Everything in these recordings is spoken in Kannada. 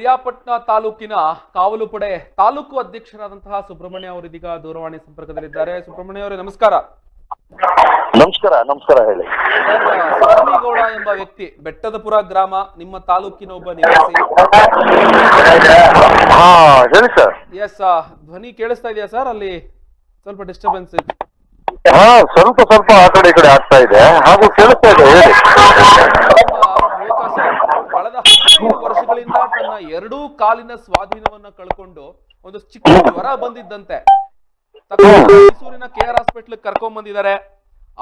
ಪಿರಿಯಾಪಟ್ನ ತಾಲೂಕಿನ ಕಾವಲು ಪಡೆ ತಾಲೂಕು ಅಧ್ಯಕ್ಷರಾದಂತಹ ಸುಬ್ರಹ್ಮಣ್ಯ ಅವರು ಇದೀಗ ದೂರವಾಣಿ ಸಂಪರ್ಕದಲ್ಲಿದ್ದಾರೆ. ಸುಬ್ರಹ್ಮಣ್ಯ ಅವರೇ ನಮಸ್ಕಾರ. ನಮಸ್ಕಾರ ನಮಸ್ಕಾರ ಹೇಳಿ. ಸ್ವಾಮಿಗೌಡ ಎಂಬ ವ್ಯಕ್ತಿ ಬೆಟ್ಟದಪುರ ಗ್ರಾಮ ನಿಮ್ಮ ತಾಲೂಕಿನ ಒಬ್ಬ ನಿವಾಸಿ. ಹಾ ಹೇಳಿ ಸರ್. ಎಸ್ ಧ್ವನಿ ಕೇಳಿಸ್ತಾ ಇದೆಯಾ ಸರ್? ಅಲ್ಲಿ ಸ್ವಲ್ಪ ಡಿಸ್ಟರ್ಬೆನ್ಸ್ ಹಾ ಸ್ವಲ್ಪ ಸ್ವಲ್ಪ ಆ ಕಡೆ ಈ ಕಡೆ ಆಗ್ತಾ ಇದೆ. ಹಾಗೂ ಕೇಳಿಸ್ತಾ ಇದೆ ಹೇಳಿ. ಕಳೆದ ಹದಿನೈದು ವರ್ಷಗಳಿಂದ ತನ್ನ ಎರಡೂ ಕಾಲಿನ ಸ್ವಾಧೀನವನ್ನ ಕಳ್ಕೊಂಡು ಒಂದು ಚಿಕ್ಕ ಜ್ವರ ಬಂದಿದ್ದಂತೆ. ಮೈಸೂರಿನ ಕೆ ಆರ್ ಹಾಸ್ಪಿಟ್ಲ್ ಕರ್ಕೊಂಡ್ ಬಂದಿದ್ದಾರೆ.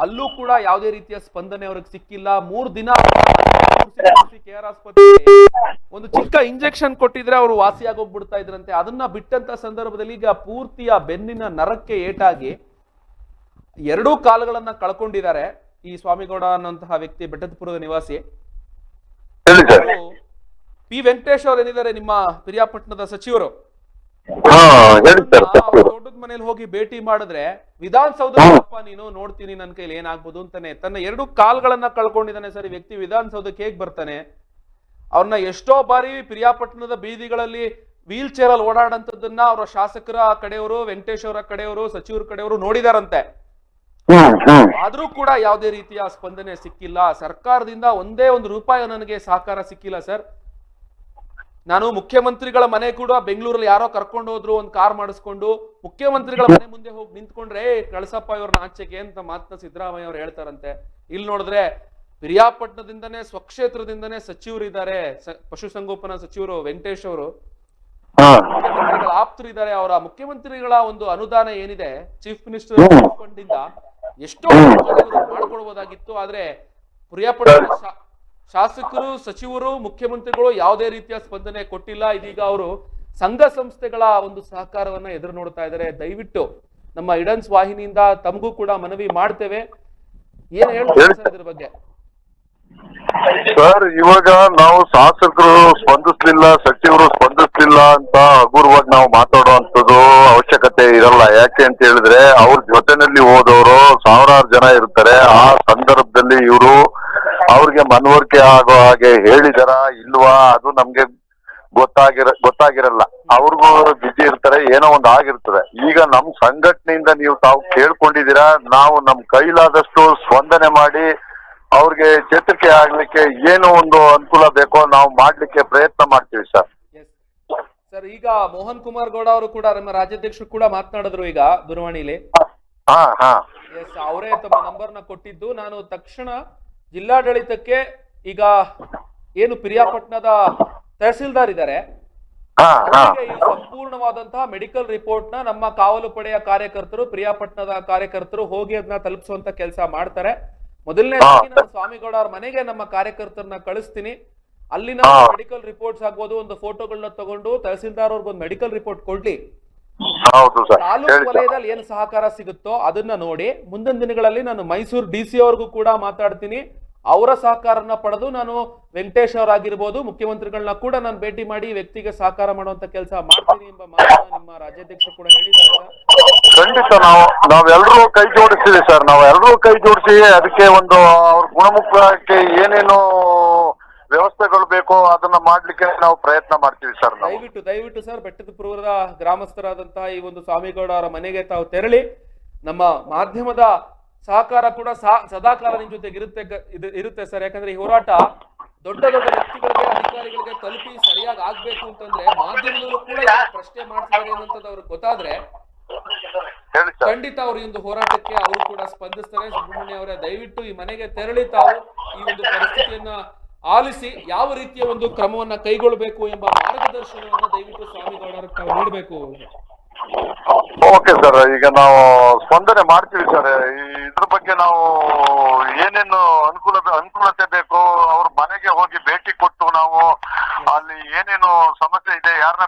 ಅಲ್ಲೂ ಕೂಡ ಯಾವುದೇ ರೀತಿಯ ಸ್ಪಂದನೆ ಅವ್ರಿಗೆ ಸಿಕ್ಕಿಲ್ಲ. ಮೂರ್ ದಿನ ಕೆ ಆರ್ ಆಸ್ಪತ್ರೆಯಲ್ಲಿ ಒಂದು ಚಿಕ್ಕ ಇಂಜೆಕ್ಷನ್ ಕೊಟ್ಟಿದ್ರೆ ಅವರು ವಾಸಿಯಾಗೋಗ್ಬಿಡ್ತಾ ಇದ್ರಂತೆ. ಅದನ್ನ ಬಿಟ್ಟಂತ ಸಂದರ್ಭದಲ್ಲಿ ಈಗ ಪೂರ್ತಿಯ ಬೆನ್ನಿನ ನರಕ್ಕೆ ಏಟಾಗಿ ಎರಡೂ ಕಾಲುಗಳನ್ನ ಕಳ್ಕೊಂಡಿದ್ದಾರೆ ಈ ಸ್ವಾಮಿಗೌಡ ಅನ್ನುವಂತಹ ವ್ಯಕ್ತಿ ಬೆಟ್ಟದಪುರದ ನಿವಾಸಿ. ಹೇಳಿ ಸರ್ ಪಿ ವೆಂಕಟೇಶ್ ಅವರು ಏನಿದ್ದಾರೆ ನಿಮ್ಮ ಪಿರಿಯಾಪಟ್ಟಣದ ಸಚಿವರು? ಹಾ ಹೇಳಿ ಸರ್ ಅವ್ರ ತೋಟದ ಮನೇಲಿ ಹೋಗಿ ಭೇಟಿ ಮಾಡಿದ್ರೆ ವಿಧಾನಸೌಧಪ್ಪ ನೀನು ನೋಡ್ತೀನಿ ನನ್ನ ಕೈಲಿ ಏನಾಗ್ಬೋದು ಅಂತಾನೆ ತನ್ನ ಎರಡು ಕಾಲ್ಗಳನ್ನ ಕಳ್ಕೊಂಡಿದ್ದಾನೆ ಸರ್ ಈ ವ್ಯಕ್ತಿ ವಿಧಾನಸೌಧಕ್ಕೆ ಹೇಗ್ ಬರ್ತಾನೆ? ಅವ್ರನ್ನ ಎಷ್ಟೋ ಬಾರಿ ಪಿರಿಯಾಪಟ್ಟಣದ ಬೀದಿಗಳಲ್ಲಿ ವೀಲ್ ಚೇರ್ ಅಲ್ಲಿ ಓಡಾಡಂತದನ್ನ ಅವರ ಶಾಸಕರ ಕಡೆಯವರು ವೆಂಕಟೇಶ್ ಅವರ ಕಡೆಯವರು ಸಚಿವರ ಕಡೆಯವರು ನೋಡಿದಾರಂತೆ. ಆದ್ರೂ ಕೂಡ ಯಾವುದೇ ರೀತಿಯ ಸ್ಪಂದನೆ ಸಿಕ್ಕಿಲ್ಲ. ಸರ್ಕಾರದಿಂದ ಒಂದೇ ಒಂದು ರೂಪಾಯಿ ನನಗೆ ಸಹಕಾರ ಸಿಕ್ಕಿಲ್ಲ ಸರ್. ನಾನು ಮುಖ್ಯಮಂತ್ರಿಗಳ ಮನೆ ಕೂಡ ಬೆಂಗಳೂರಲ್ಲಿ ಯಾರೋ ಕರ್ಕೊಂಡು ಹೋದ್ರು ಒಂದು ಕಾರ್ ಮಾಡಿಸ್ಕೊಂಡು ಮುಖ್ಯಮಂತ್ರಿಗಳ ಮನೆ ಮುಂದೆ ಹೋಗಿ ನಿಂತ್ಕೊಂಡ್ರೆ "ಏ, ಕಳಸಪ್ಪ ಇವ್ರನ್ನ ಆಚೆಗೆ ಅಂತ ಮಾತ್ನ ಸಿದ್ದರಾಮಯ್ಯ ಅವ್ರು ಹೇಳ್ತಾರಂತೆ. ಇಲ್ಲಿ ನೋಡಿದ್ರೆ ಪಿರಿಯಾಪಟ್ಟಣದಿಂದನೇ ಸ್ವಕ್ಷೇತ್ರದಿಂದನೇ ಸಚಿವರು ಇದ್ದಾರೆ. ಪಶುಸಂಗೋಪನಾ ಸಚಿವರು ವೆಂಕಟೇಶ್ ಅವರು. ಆಪ್ತರು ಇದ್ದಾರೆ ಅವರ ಮುಖ್ಯಮಂತ್ರಿಗಳ ಒಂದು ಅನುದಾನ ಏನಿದೆ ಚೀಫ್ ಮಿನಿಸ್ಟರ್ ಫಂಡ್ ಇಂದ ಎಷ್ಟೋ ಮಾಡ್ಕೊಡ್ಬೋದಾಗಿತ್ತು ಆದ್ರೆ ಪ್ರಿಯಪಡ ಶಾಸಕರು ಸಚಿವರು ಮುಖ್ಯಮಂತ್ರಿಗಳು ಯಾವುದೇ ರೀತಿಯ ಸ್ಪಂದನೆ ಕೊಟ್ಟಿಲ್ಲ. ಇದೀಗ ಅವರು ಸಂಘ ಸಂಸ್ಥೆಗಳ ಒಂದು ಸಹಕಾರವನ್ನ ಎದುರು ನೋಡ್ತಾ ಇದ್ದಾರೆ. ದಯವಿಟ್ಟು ನಮ್ಮ ಇಡನ್ಸ್ ವಾಹಿನಿಯಿಂದ ತಮಗೂ ಕೂಡ ಮನವಿ ಮಾಡ್ತೇವೆ. ಏನ್ ಹೇಳ್ತಾರೆ ಸರ್ ಇದ್ರ ಬಗ್ಗೆ? ಸರ್, ಇವಾಗ ನಾವು ಶಾಸಕರು ಸ್ಪಂದಿಸ್ಲಿಲ್ಲ, ಸಚಿವರು ಸ್ಪಂದಿಸ್ಲಿಲ್ಲ ಅಂತ ಹಗುರವಾಗಿ ನಾವು ಮಾತಾಡುವಂಥದ್ದು ಅವಶ್ಯಕತೆ ಇರಲ್ಲ. ಯಾಕೆ ಅಂತ ಹೇಳಿದ್ರೆ, ಅವ್ರ ಜೊತೆನಲ್ಲಿ ಹೋದವರು ಸಾವಿರಾರು ಜನ ಇರ್ತಾರೆ. ಆ ಸಂದರ್ಭದಲ್ಲಿ ಇವರು ಅವ್ರಿಗೆ ಮನವರಿಕೆ ಆಗೋ ಹಾಗೆ ಹೇಳಿದಾರ, ಇಲ್ವಾ, ಅದು ನಮ್ಗೆ ಗೊತ್ತಾಗಿರ, ಗೊತ್ತಾಗಿರಲ್ಲ. ಅವ್ರಿಗೂ ಬಿಜಿ ಇರ್ತಾರೆ, ಏನೋ ಒಂದು ಆಗಿರ್ತದೆ. ಈಗ ನಮ್ ಸಂಘಟನೆಯಿಂದ ನೀವು ತಾವು ಕೇಳ್ಕೊಂಡಿದ್ದೀರಾ, ನಾವು ನಮ್ ಕೈಲಾದಷ್ಟು ಸ್ಪಂದನೆ ಮಾಡಿ ಅವ್ರಿಗೆ ಚೇತರಿಕೆ ಆಗ್ಲಿಕ್ಕೆ ಏನು ಒಂದು ಅನುಕೂಲ ಬೇಕೋ ನಾವು ಮಾಡ್ಲಿಕ್ಕೆ ಪ್ರಯತ್ನ ಮಾಡ್ತೀವಿ ಸರ್. ಸರ್ ಈಗ ಮೋಹನ್ ಕುಮಾರ್ ಗೌಡ ಅವರು ಕೂಡ ನಮ್ಮ ರಾಜ್ಯಾಧ್ಯಕ್ಷರು ಕೂಡ ಮಾತನಾಡಿದ್ರು ಈಗ ದೂರವಾಣಿಲಿ. ಎಸ್ ಅವರೇ ತಮ್ಮ ನಂಬರ್ನ ಕೊಟ್ಟಿದ್ದು. ನಾನು ತಕ್ಷಣ ಜಿಲ್ಲಾಡಳಿತಕ್ಕೆ ಈಗ ಏನು ಪಿರಿಯಾಪಟ್ಟಣದ ತಹಸೀಲ್ದಾರ್ ಇದ್ದಾರೆ. ಈ ಸಂಪೂರ್ಣವಾದಂತಹ ಮೆಡಿಕಲ್ ರಿಪೋರ್ಟ್ನ ನಮ್ಮ ಕಾವಲು ಪಡೆಯ ಕಾರ್ಯಕರ್ತರು ಪ್ರಿಯಾಪಟ್ಟಣದ ಕಾರ್ಯಕರ್ತರು ಹೋಗಿ ಅದನ್ನ ತಲುಪಿಸುವಂತ ಕೆಲಸ ಮಾಡ್ತಾರೆ. ಮೊದಲನೇ ನಾನು ಸ್ವಾಮಿಗೌಡ ಅವ್ರ ಮನೆಗೆ ನಮ್ಮ ಕಾರ್ಯಕರ್ತರನ್ನ ಕಳಿಸ್ತೀನಿ. ಅಲ್ಲಿನ ಮೆಡಿಕಲ್ ರಿಪೋರ್ಟ್ಸ್ ಆಗ್ಬೋದು ಒಂದು ಫೋಟೋಗಳನ್ನ ತಗೊಂಡು ತಹಸೀಲ್ದಾರ್ ಅವ್ರಿಗೆ ಒಂದು ಮೆಡಿಕಲ್ ರಿಪೋರ್ಟ್ ಕೊಡ್ಲಿ. ತಾಲೂಕು ವಲಯದಲ್ಲಿ ಏನು ಸಹಕಾರ ಸಿಗುತ್ತೋ ಅದನ್ನ ನೋಡಿ ಮುಂದಿನ ದಿನಗಳಲ್ಲಿ ನಾನು ಮೈಸೂರು ಡಿ ಸಿ ಅವ್ರಿಗೂ ಕೂಡ ಮಾತಾಡ್ತೀನಿ. ಅವರ ಸಹಕಾರನ ಪಡೆದು ನಾನು ವೆಂಕಟೇಶ್ ಅವರಾಗಿರ್ಬೋದು ಮುಖ್ಯಮಂತ್ರಿಗಳನ್ನ ಕೂಡ ನಾನು ಭೇಟಿ ಮಾಡಿ ವ್ಯಕ್ತಿಗೆ ಸಹಕಾರ ಮಾಡುವಂತ ಕೆಲಸ ಮಾಡ್ತೀನಿ ಎಂಬ ಮಾತನ್ನ ನಿಮ್ಮ ರಾಜ್ಯಾಧ್ಯಕ್ಷ ಕೂಡ ಹೇಳಿದ್ದಾರೆ ಖಂಡಿತ ನಾವು ನಾವೆಲ್ಲರೂ ಕೈ ಜೋಡಿಸ್ತೀವಿ ಸರ್. ನಾವೆಲ್ಲರೂ ಕೈ ಜೋಡಿಸಿ ಅದಕ್ಕೆ ಒಂದು ಅವ್ರ ಗುಣಮುಖಕ್ಕೆ ಏನೇನು ವ್ಯವಸ್ಥೆಗಳು ಬೇಕೋ ಅದನ್ನ ಮಾಡ್ಲಿಕ್ಕೆ ನಾವು ಪ್ರಯತ್ನ ಮಾಡ್ತೀವಿ ಸರ್ ನಾವು. ದಯವಿಟ್ಟು ದಯವಿಟ್ಟು ಸರ್, ಬೆಟ್ಟದಪುರದ ಗ್ರಾಮಸ್ಥರಾದಂತಹ ಈ ಒಂದು ಸ್ವಾಮಿಗೌಡ ಅವರ ಮನೆಗೆ ತಾವು ತೆರಳಿ. ನಮ್ಮ ಮಾಧ್ಯಮದ ಸಹಕಾರ ಕೂಡ ಸದಾಕಾಲ ನಿಮ್ಮ ಜೊತೆಗೆ ಇರುತ್ತೆ ಇರುತ್ತೆ ಸರ್. ಯಾಕಂದ್ರೆ ಈ ಹೋರಾಟ ದೊಡ್ಡ ದೊಡ್ಡ ವ್ಯಕ್ತಿಗಳಿಗೆ, ಅಧಿಕಾರಿಗಳಿಗೆ ತಲುಪಿ ಸರಿಯಾಗಿ ಆಗ್ಬೇಕು ಅಂತಂದ್ರೆ ಮಾಧ್ಯಮದವರು ಕೂಡ ಪ್ರಶ್ನೆ ಮಾಡ್ತಾರೆ ಅಂತ ಅವ್ರಿಗೆ ಗೊತ್ತಾದ್ರೆ ಖಂಡಿತ ಅವರು ಈ ಒಂದು ಹೋರಾಟಕ್ಕೆ ಅವರು ಕೂಡ ಸ್ಪಂದಿಸ್ತಾರೆ. ಸುಬ್ರಹ್ಮಣ್ಯ ಅವರೇ ದಯವಿಟ್ಟು ಈ ಮನೆಗೆ ತೆರಳಿ ತಾವು ಈ ಒಂದು ಪರಿಸ್ಥಿತಿಯನ್ನ ಆಲಿಸಿ ಯಾವ ರೀತಿಯ ಒಂದು ಕ್ರಮವನ್ನ ಕೈಗೊಳ್ಳಬೇಕು ಎಂಬ ಮಾರ್ಗದರ್ಶನವನ್ನು ದಯವಿಟ್ಟು ಸ್ವಾಮಿಗೌಡರಿಗೆ ತಾವು ನೀಡಬೇಕು. ಓಕೆ ಸರ್ ಈಗ ನಾವು ಸ್ಪಂದನೆ ಮಾಡ್ತೀವಿ ಸರ್. ಇದ್ರ ಬಗ್ಗೆ ನಾವು ಏನೇನು ಅನುಕೂಲ ಅನುಕೂಲತೆ ಬೇಕು? ಅವ್ರ ಮನೆಗೆ ಹೋಗಿ ಭೇಟಿ ಕೊಟ್ಟು ನಾವು ಅಲ್ಲಿ ಏನೇನು ಸಮಸ್ಯೆ ಇದೆ ಯಾರನ್ನ